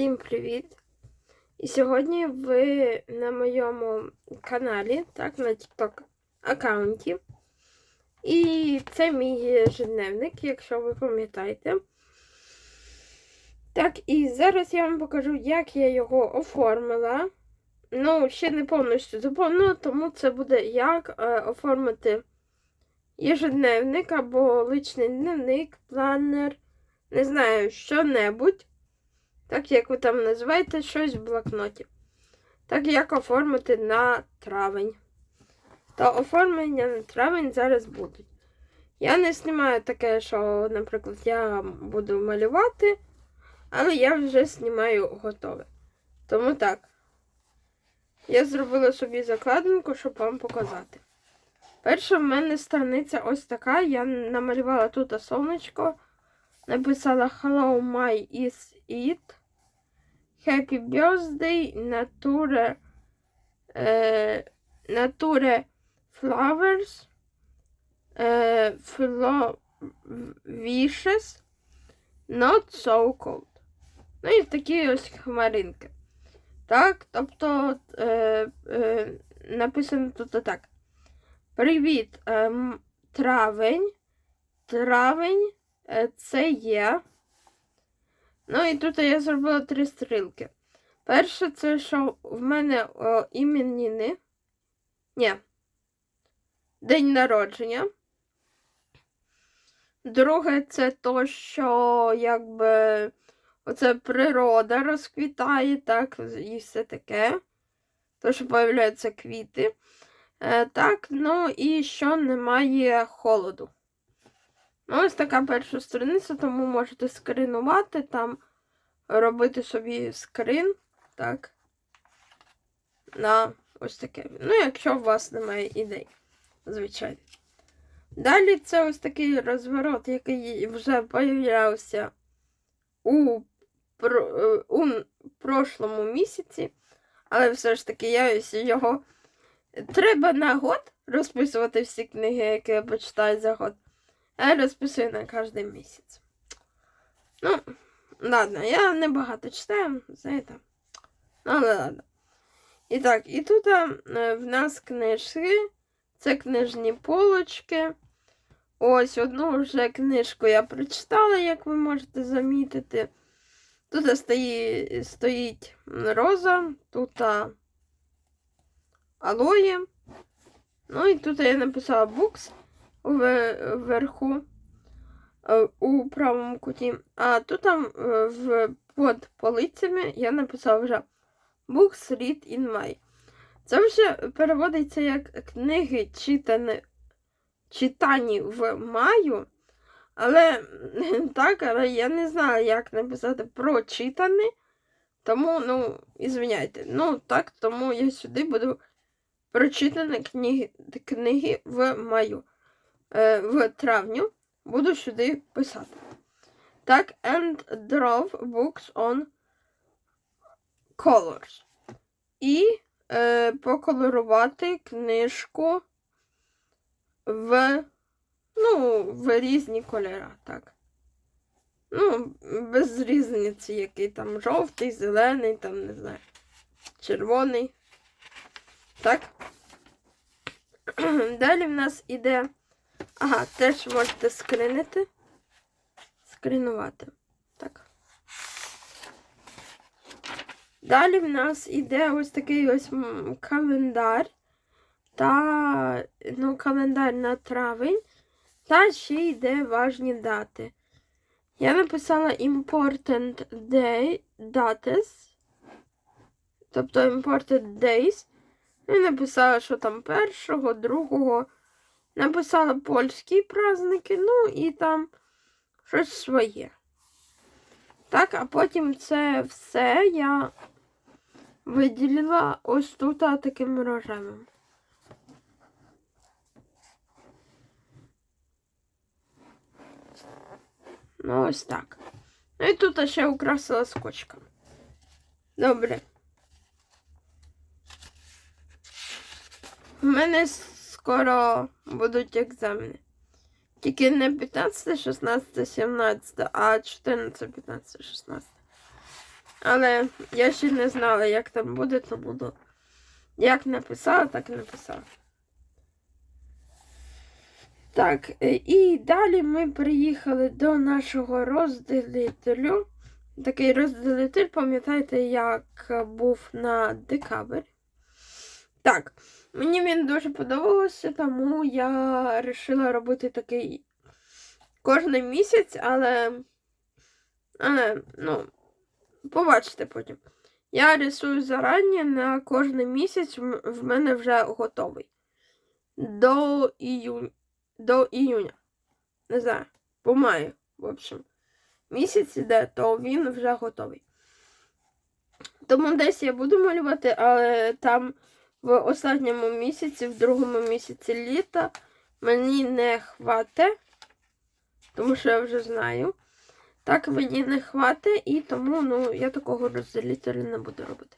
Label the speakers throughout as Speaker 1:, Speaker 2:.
Speaker 1: Всім привіт! І сьогодні ви на моєму каналі, так, на TikTok аккаунті. І це мій ежедневник, якщо ви пам'ятаєте. Так, і зараз я вам покажу, як я його оформила. Ну, ще не повністю заповнила, тому це буде як е, оформити ежедневник або личний дневник, планер, не знаю, що-небудь. Так як ви там називаєте щось в блокноті. Так як оформити на травень. То оформлення на травень зараз будуть. Я не знімаю таке, що, наприклад, я буду малювати, але я вже знімаю готове. Тому так. Я зробила собі закладинку, щоб вам показати. Перша в мене страниця ось така. Я намалювала тут сонечко. Написала Hello, my is it. Happy birthday, Nature, е, Nature Flowers, е, Flo Wishes, Not so cold. Ну і такі ось хмаринки. Так, тобто е, е, написано тут так. Привіт, е, травень. Травень е, це є. Ну і тут я зробила три стрілки. Перше, це що в мене о, іменіни. Ні. День народження. Друге, це то, що якби оце природа розквітає, так, і все таке. То, що появляються квіти. Е, так, ну і що немає холоду. Ось така перша страниця, тому можете скринувати там, робити собі скрин, так, на ось таке. Ну, якщо у вас немає ідей, звичайно. Далі це ось такий розворот, який вже появлявся у, у прошлому місяці, але все ж таки я його треба на год розписувати всі книги, які я почитаю за год. Розписую на кожен місяць. Ну, ладно, я не багато читаю, знаєте. Ну, але ладно. І так, і тут а, в нас книжки. Це книжні полочки. Ось одну вже книжку я прочитала, як ви можете замітити. Тут стоїть, стоїть роза, тут а, алоє. Ну і тут я написала букс вверху у правому куті. А тут там в, під полицями я написав вже Books Read in May. Це вже переводиться як книги читані, читані в маю. Але так, але я не знаю, як написати прочитані. Тому, ну, ізвиняйте. Ну, так, тому я сюди буду прочитані книги, книги в маю. Е, в травню буду сюди писати. Так, and draw books on colors. І е, поколорувати книжку в, ну, в різні кольори, так. Ну, без різниці, який там жовтий, зелений, там, не знаю, червоний. Так. Далі в нас іде Ага, теж можете скринити. Скринувати. Так. Далі в нас іде ось такий ось календар. Та, ну, календар на травень. Та ще йде важні дати. Я написала important day dates. Тобто important days. І написала, що там першого, другого. Написала польські праздники, ну і там щось своє. Так, а потім це все я виділила ось тут таким рожевим. Ну, ось так. Ну і тут ще украсила скотчком. Добре. У мене скоро будуть екзамени. Тільки не 15, 16, 17, а 14, 15, 16. Але я ще не знала, як там буде, то буду. Як написала, так і написала. Так, е, і далі ми приїхали до нашого розделителю. Такий розделитель, пам'ятаєте, як був на декабрь. Так, мені він дуже подобався, тому я вирішила робити такий кожен місяць, але, але ну, побачите потім. Я рисую зарані на кожен місяць в мене вже готовий. До іюня. До іюня. Не знаю, по маю, в общем. Місяць іде, то він вже готовий. Тому десь я буду малювати, але там в останньому місяці, в другому місяці літа мені не хватить, тому що я вже знаю. Так мені не хватить, і тому ну, я такого розділителя не буду робити.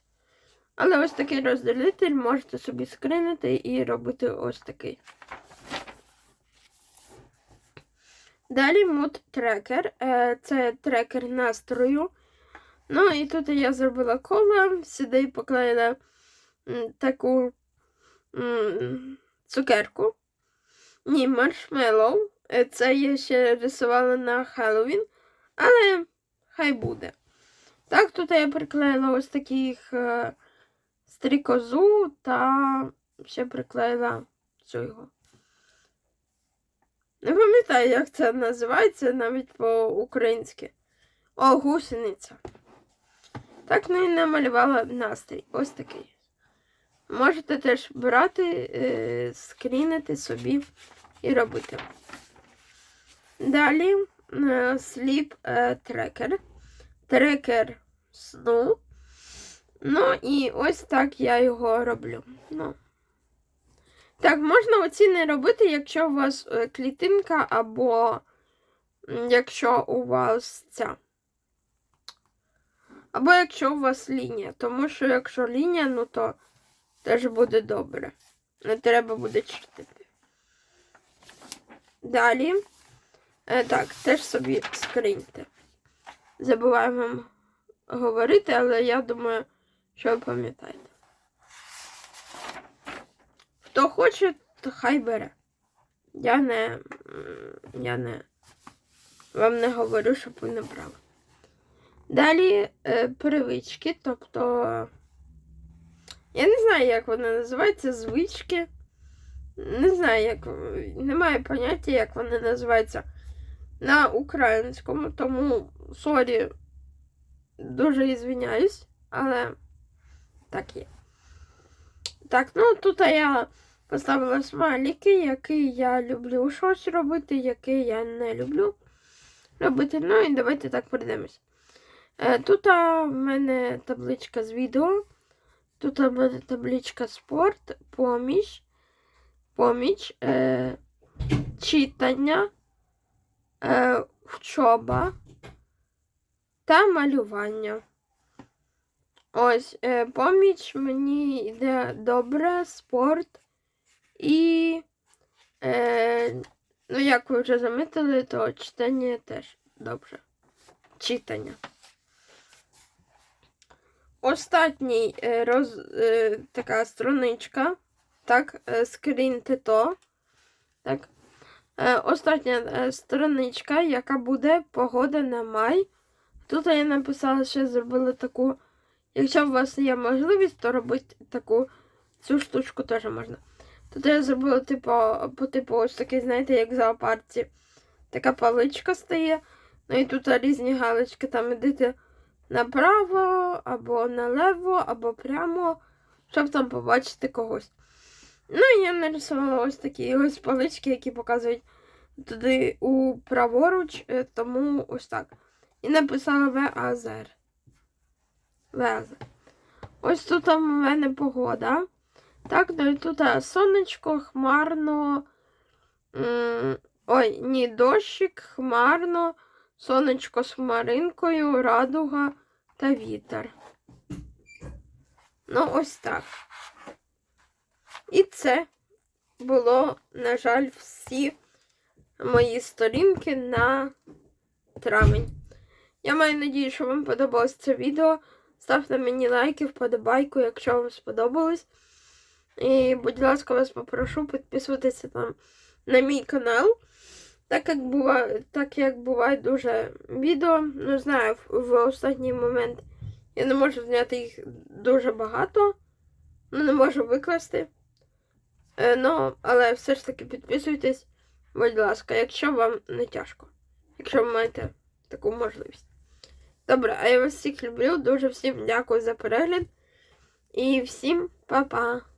Speaker 1: Але ось такий розділитель можете собі скринити і робити ось такий. Далі мод трекер. Е, Це трекер настрою. Ну і тут я зробила коло, сюди поклеїла таку цукерку. Ні, маршмеллоу. Е, Це я ще рисувала на Хеллоуін, але хай буде. Так, тут я приклеїла ось таких е, стрікозу та ще приклеїла цього. Не пам'ятаю, як це називається навіть по-українськи. О, гусениця. Так, ну і намалювала настрій. Ось такий. Можете теж брати, е, скрінити собі і робити. Далі Sleep е, Tracker. Трекер сну. Ну і ось так я його роблю. Ну. Так, можна оці не робити, якщо у вас е, клітинка, або якщо у вас ця. Або якщо у вас лінія. Тому що якщо лінія, ну то теж буде добре. Не треба буде чертити. Далі. Е, так, теж собі скриньте. Забуваю вам говорити, але я думаю, що ви пам'ятаєте. Хто хоче, то хай бере. Я не. Я не. Вам не говорю, щоб ви не брали. Далі е, привички, тобто. Я не знаю, як вони називаються, звички. Не знаю, як. Немає поняття, як вони називаються на українському, тому сорі, дуже ізвиняюсь, але так є. Так, ну тут я поставила смайлики, який я люблю щось робити, який я не люблю робити. Ну і давайте так перейдемось. Е, Тут в мене табличка з відео. Тут мене табличка спорт, поміч, поміч, е, читання, е, вчоба та малювання. Ось, е, поміч мені йде добре, спорт і, е, ну, як ви вже замітили, то читання теж добре. Читання. Остатній е, роз, е, така страничка. Так, е, скріньте то. Так. Остання страничка, яка буде погода на май. Тут я написала, що зробила таку. Якщо у вас є можливість, то робити таку цю штучку теж можна. Тут я зробила типу, по типу ось такий, знаєте, як в зоопарці. Така паличка стає. Ну і тут різні галочки, там ідете направо, або налево, або прямо, щоб там побачити когось. Ну і я нарисувала ось такі ось палички, які показують туди у праворуч, е, тому ось так. І написала ВАЗР. ВАЗР. Ось тут у мене погода. Так, ну і тут сонечко, хмарно. Ой, ні, дощик, хмарно, сонечко з хмаринкою, радуга та вітер. Ну, ось так. І це було, на жаль, всі мої сторінки на травень. Я маю надію, що вам подобалось це відео. Ставте мені лайки, вподобайку, якщо вам сподобалось. І, будь ласка, вас попрошу підписуватися там на мій канал. Так як буває, так як буває дуже відео, ну знаю, в, останній момент я не можу зняти їх дуже багато, ну не можу викласти. Е, ну, але все ж таки підписуйтесь, будь ласка, якщо вам не тяжко, якщо ви маєте таку можливість. Добре, а я вас всіх люблю, дуже всім дякую за перегляд і всім па-па!